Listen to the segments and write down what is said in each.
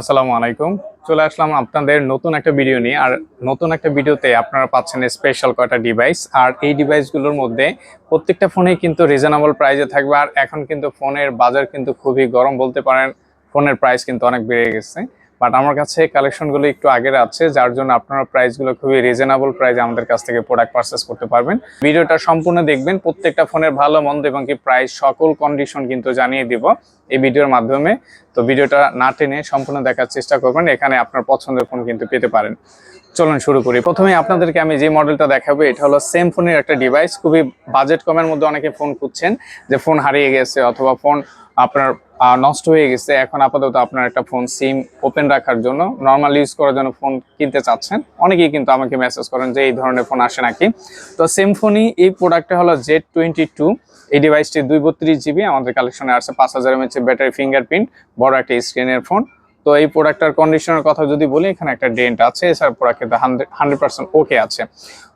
আসসালামু আলাইকুম। চলে আসলাম আপনাদের নতুন একটা ভিডিও নিয়ে। আর নতুন একটা ভিডিওতে আপনারা পাচ্ছেন স্পেশাল কয়টা ডিভাইস আর এই ডিভাইসগুলোর মধ্যে প্রত্যেকটা ফোনেই কিন্তু রিজনেবল প্রাইসে থাকবে। আর এখন কিন্তু ফোনের বাজার কিন্তু খুবই গরম বলতে পারেন। ফোনের প্রাইস কিন্তু অনেক বেড়ে গেছে। বাট আমার কাছে কালেকশনগুলো একটু আগের আছে, যার জন্য আপনারা প্রাইসগুলো খুবই রিজনেবল প্রাইসে আমাদের কাছ থেকে প্রোডাক্ট পারচেস করতে পারবেন। ভিডিওটা সম্পূর্ণ দেখবেন, প্রত্যেকটা ফোনের ভালো, মন্দ এবং কি প্রাইস সকল কন্ডিশন কিন্তু জানিয়ে দিব এই ভিডিওর মাধ্যমে। তো ভিডিওটা না টেনে সম্পূর্ণ দেখার চেষ্টা করবেন, এখানে আপনার পছন্দের ফোন কিন্তু পেতে পারেন। চলুন শুরু করি। প্রথমে আপনাদেরকে আমি যে মডেলটা দেখাবো, এটা হলো সেম ফোনের একটা ডিভাইস খুবই বাজেট কমের মধ্যে অনেকে ফোন খুঁজছেন, যে ফোন হারিয়ে গেছে অথবা ফোন আপনার নষ্ট হয়ে গেছে, এখন আপাতত আপনার একটা ফোন সিম ওপেন রাখার জন্য নর্মাল ইউজ করার জন্য ফোন কিনতে চাচ্ছেন। অনেকেই কিন্তু আমাকে মেসেজ করেন যে এই ধরনের ফোন আসে নাকি। তো সেম ফোনই এই প্রোডাক্টটা হলো জেড টোয়েন্টি টু এই ডিভাইসটি দুই বত্রিশ জিবি আমাদের কালেকশনে আসছে পাঁচ হাজার এমএচের ব্যাটারি ফিঙ্গারপ্রিন্ট বড় একটা স্ক্রিনের ফোন তো এই প্রোডাক্টটার কন্ডিশনের কথা যদি বলি, এখানে একটা ডেন্ট আছে, এছাড়া প্রোডাক্ট কিন্তু হান্ড্রেড পার্সেন্ট ওকে আছে।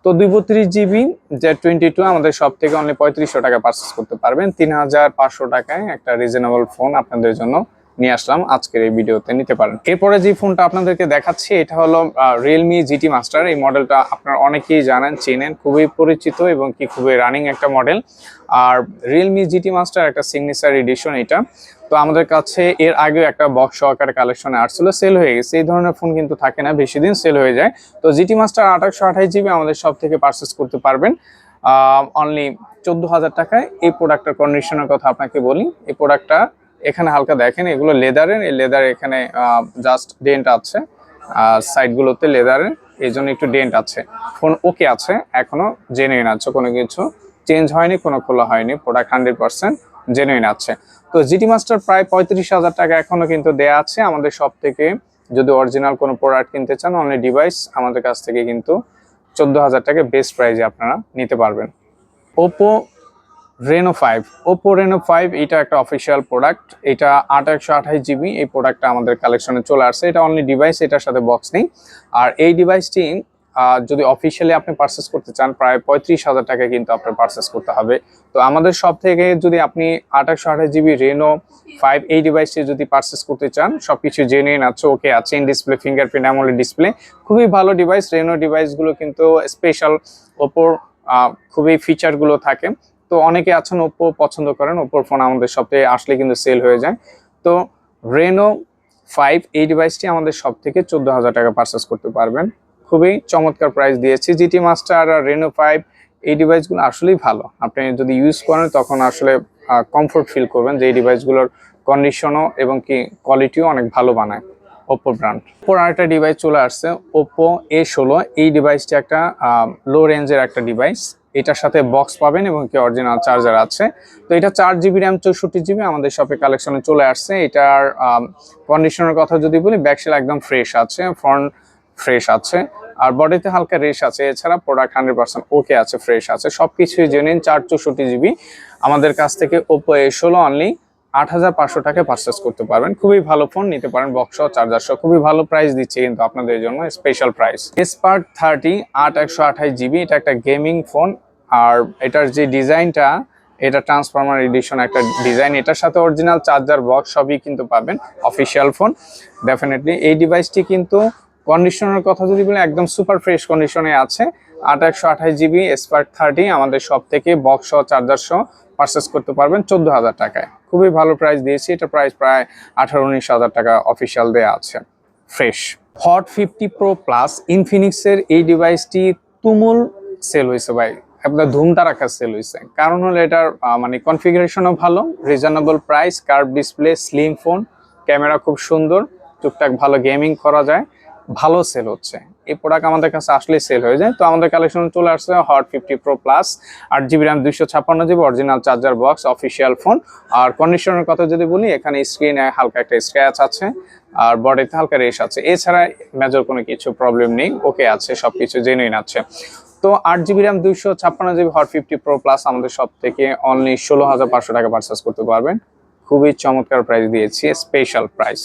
তো দুই বত্রিশ জিবি জেড টোয়েন্টি টু আমাদের সব থেকে অনলি পঁয়ত্রিশশো টাকা পারচেস করতে পারবেন। তিন হাজার পাঁচশো টাকায় একটা রিজনেবল ফোন আপনাদের জন্য। নিয়ে আসলাম, আজকের এই ভিডিওতে নিতে পারেন। এরপরে যে ফোনটা আপনাদেরকে দেখাচ্ছি, এটা হলো রিয়েলমি জিটি মাস্টার এই মডেলটা আপনারা অনেকেই জানেন, চেনেন, খুবই পরিচিত এবং কি খুবই রানিং একটা মডেল। আর রিয়েলমি জিটি মাস্টার একটা সিগনেচার এডিশন এটা। তো আমাদের কাছে এর আগেও একটা বক্স সহকারে কালেকশনে আসছিল সেল হয়ে গেছে। এই ধরনের ফোন কিন্তু থাকে না, বেশি দিন সেল হয়ে যায়। তো জিটি মাস্টার আঠাশশো আঠাশ জিবি আমাদের সব থেকে পারচেস করতে পারবেন। অনলি চোদ্দ হাজার টাকায় এই প্রোডাক্টের কন্ডিশনের কথা আপনাকে বলি। এই প্রোডাক্টটা এখানে হালকা দেখেন, এগুলো লেদারের, এই লেদার এখানে জাস্ট ডেন্ট আছে, আর সাইডগুলোতে লেদারের, এই জন্য একটু ডেন্ট আছে। ফোন ওকে আছে, এখনও জেনুইন আছে কোনো কিছু। চেঞ্জ হয়নি, কোনো খোলা হয়নি প্রোডাক্ট হান্ড্রেড পার্সেন্ট জেনুইন আছে। তো জিটি মাস্টার প্রায় পঁয়ত্রিশ হাজার টাকা এখনও কিন্তু দেয়া আছে। আমাদের সব থেকে যদি অরিজিনাল কোনো প্রোডাক্ট কিনতে চান অনলি ডিভাইস আমাদের কাছ থেকে কিন্তু চোদ্দ হাজার টাকা বেস্ট প্রাইজে আপনারা নিতে পারবেন। Oppo Reno five Oppo Reno five এটা একটা অফিসিয়াল প্রোডাক্ট এটা আট একশো আঠাশ জিবি এই প্রোডাক্টটা আমাদের কালেকশনে চলে আসছে। এটা অনলি ডিভাইস এটার সাথে বক্স নেই। আর এই ডিভাইসটি যদি অফিসিয়ালি আপনি পারচেস করতে চান, প্রায় পঁয়ত্রিশ হাজার টাকা কিন্তু আপনার পারচেস করতে হবে। তো আমাদের সব থেকে যদি আপনি একশো আঠাশ জিবি রেনো ফাইভ এই ডিভাইসটি যদি পারচেস করতে চান সব কিছু জেনুইন আছে ওকে আছে in display fingerprint AMOLED display খুবই ভালো ডিভাইস রেনো ডিভাইসগুলো কিন্তু স্পেশাল ওপোর খুবই ফিচারগুলো থাকে। তো অনেকে আছেন ওপো পছন্দ করেন ওপোর ফোন আমাদের শপে আসলে কিন্তু সেল হয়ে যায়। তো রেনো ফাইভ এই ডিভাইসটি আমাদের সব থেকে চোদ্দ হাজার টাকা পারচেস করতে পারবেন। খুবই চমৎকার প্রাইস দিয়েছি। জিটি মাস্টার আর রেনো ফাইভ এই ডিভাইসগুলো আসলেই ভালো। আপনি যদি ইউজ করেন, তখন আসলে কমফোর্ট ফিল করবেন যে এই ডিভাইসগুলোর কন্ডিশনও এবং কি কোয়ালিটিও অনেক ভালো বানায় ওপো ব্র্যান্ড ওপোর আরেকটা ডিভাইস চলে আসছে ওপো এ ষোলো। এই ডিভাইসটি একটা লো রেঞ্জের একটা ডিভাইস এটার সাথে বক্স পাবেন এবং কি অরিজিনাল চার্জার আছে। তো এটা চার জিবি র্যাম চৌষট্টি জিবি আমাদের শপে কালেকশনে চলে আসছে। এটার কন্ডিশনের কথা যদি বলি ব্যাকসেল একদম ফ্রেশ আছে ফ্রন্ট ফ্রেশ আছে, আর বডিতে হালকা রেশ আছে। এছাড়া প্রোডাক্ট হান্ড্রেড পার্সেন্ট ওকে আছে ফ্রেশ আছে। সব কিছুই জেনে নিন চার চৌষট্টি জিবি আমাদের কাছ থেকে ওপো এ ষোলো অনলি আট হাজার পাঁচশো টাকায় পারচেস করতে পারবেন। খুবই ভালো ফোন নিতে পারেন বক্স চার্জার সহ। খুবই ভালো প্রাইস দিচ্ছে কিন্তু আপনাদের জন্য স্পেশাল প্রাইস স্পার্ক থার্টি আট একশো আঠাশ জিবি এটা একটা গেমিং ফোন আর এটার যে ডিজাইনটা এটা ট্রান্সফরমার এডিশন একটা ডিজাইন এটার সাথে অরিজিনাল চার্জার বক্স সবই কিন্তু পাবেন অফিসিয়াল ফোন ডেফিনেটলি এই ডিভাইসটি কিন্তু কন্ডিশনের কথা যদি বলি, একদম সুপার ফ্রেশ কন্ডিশনে আছে। আট একশো আঠাশ জিবি স্পার্ক থার্টি আমাদের সব থেকে বক্স সহ চার্জার সহ পারচেস করতে পারবেন চোদ্দ হাজার টাকায়। খুবই ভালো প্রাইস দিয়েছি। এটা প্রাইস প্রায় আঠারো উনিশ হাজার টাকা অফিসিয়াল দেওয়া আছে। Fresh Hot fifty pro plus ইনফিনিক্সের এই ডিভাইসটি তুমুল সেল হয়েছে ভাই। আপনার রাখা সেল হয়েছে। কারণ হলো এটার মানে কনফিগারেশনও ভালো reasonable price curve display slim phone camera খুব সুন্দর, টুকটাক ভালো গেমিং করা যায়, ভালো সেল হচ্ছে। এই প্রোডাক্ট আমাদের কাছে আসলে সেল হয়ে যায়। তো আমাদের কালেকশন চলে আসছে হট ফিফটি প্রো প্লাস আট জিবি র্যাম দুইশো ছাপ্পান্ন GB original charger box official phone আর কন্ডিশনের কথা যদি বলি, এখানে স্ক্রিনে হালকা একটা স্ক্র্যাচ আছে, আর বডিতে হালকা রেশ আছে। এছাড়া মেজর কোনো কিছু প্রবলেম নেই ওকে আছে, সবকিছু জেনুইন আছে। তো আট জিবি র্যাম দুইশো ছাপ্পান্ন GB Hot fifty pro plus আমাদের সব থেকে অনলি ষোলো হাজার পাঁচশো টাকা পারচেস করতে পারবেন। খুবই চমৎকার প্রাইস দিয়েছি স্পেশাল প্রাইস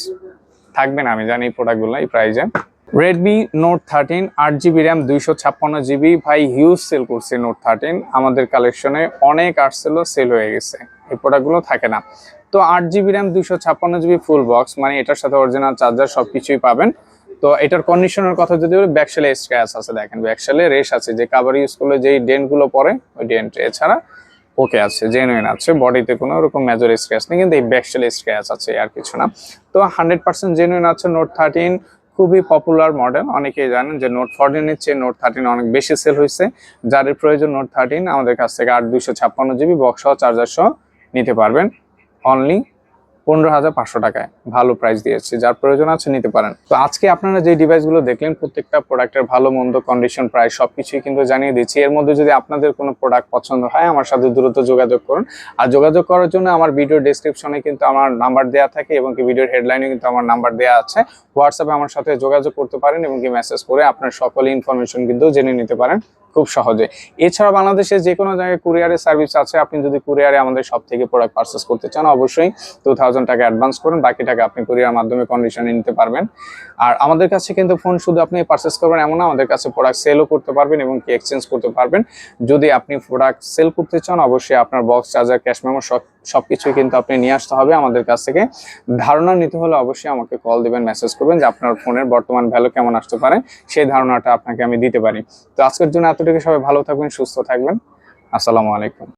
থাকবেন আমি জানি এই প্রোডাক্টগুলো এই প্রাইসে রেডমি নোট থার্টিন আট জিবি র্যাম দুইশো ছাপ্পান্ন জিবি ভাই হিউজ সেল করছে নোট থার্টিন আমাদের কালেকশনে অনেক আসছিল সেল হয়ে গেছে। এই প্রোডাক্টগুলো থাকে না। তো আট জিবি র্যাম দুইশো ছাপ্পান্ন জিবি ফুল বক্স মানে এটার সাথে অরিজিনাল চার্জার সব কিছুই পাবেন। তো এটার কন্ডিশনের কথা যদি বলি ব্যাকশেলে স্ক্র্যাচ আছে দেখেন। ব্যাকশেলে রেশ আছে। যে কাভার ইউজ করলে যেই ডেন্টগুলো পড়ে, ওই ডেন্ট এছাড়া ওকে আছে জেনুইন আছে। বডিতে কোনো রকম মেজর স্ক্র্যাচ নেই, কিন্তু এই ব্যাকশেলে স্ক্র্যাচ আছে, আর কিছু না। তো হান্ড্রেড পার্সেন্ট জেনুইন আছে নোট থার্টিন খুবই পপুলার মডেল অনেকেই জানেন যে নোট ফোরটিনের চেয়ে নোট থার্টিন অনেক বেশি সেল হয়েছে। যাদের প্রয়োজন নোট থার্টিন আমাদের কাছ থেকে আট দুইশো ছাপ্পান্ন জিবি বক্স চার্জার সহ নিতে পারবেন। অনলি পনেরো হাজার পাঁচশো টাকায় ভালো প্রাইস দিয়েছি যার প্রয়োজন আছে নিতে পারেন। তো আজকে আপনারা যে ডিভাইসগুলো দেখলেন, প্রত্যেকটা প্রোডাক্টের ভালো, মন্দ কন্ডিশন প্রাইস সবকিছুই কিন্তু জানিয়ে দিচ্ছি। এর মধ্যে যদি আপনাদের কোনো প্রোডাক্ট পছন্দ হয়, আমার সাথে দ্রুত যোগাযোগ করুন। আর যোগাযোগ করার জন্য আমার ভিডিও ডেসক্রিপশনে কিন্তু আমার নাম্বার দেওয়া থাকে এবং কি ভিডিওর হেডলাইনে কিন্তু আমার নাম্বার দেওয়া আছে। হোয়াটসঅ্যাপে আমার সাথে যোগাযোগ করতে পারেন এবং কি মেসেজ করে আপনার সকল ইনফরমেশন কিন্তু জেনে নিতে পারেন। খুব সহজে। এছাড়া বাংলাদেশে যে কোনো জায়গায় কুরিয়ারের সার্ভিস আছে, আপনি যদি কুরিয়ারে আমাদের সব থেকে প্রোডাক্ট পারচেস করতে চান, অবশ্যই টু থাউজেন্ড টাকা অ্যাডভান্স করুন, বাকি টাকা আপনি কুরিয়ার মাধ্যমে কন্ডিশনে নিতে পারবেন। আর আমাদের কাছে কিন্তু ফোন শুধু আপনি পারচেস করবেন এমন না, আমাদের কাছে প্রোডাক্ট সেলও করতে পারবেন এবং কি এক্সচেঞ্জ করতে পারবেন। যদি আপনি প্রোডাক্ট সেল করতে চান, অবশ্যই আপনার বক্স চার্জার ক্যাশ মেমো সব সবকিছুই কিন্তু আপনি নিয়ে আসতে হবে আমাদের কাছ থেকে। ধারণা নিতে হলে অবশ্যই আমাকে কল দিবেন মেসেজ করবেন যে আপনার ফোনের বর্তমান ভ্যালু কেমন আসতে পারে, সেই ধারণাটা আপনাকে আমি দিতে পারি। তো আজকের জন্য এতটুকু সবাই ভালো থাকবেন, সুস্থ থাকবেন। আসসালামু আলাইকুম।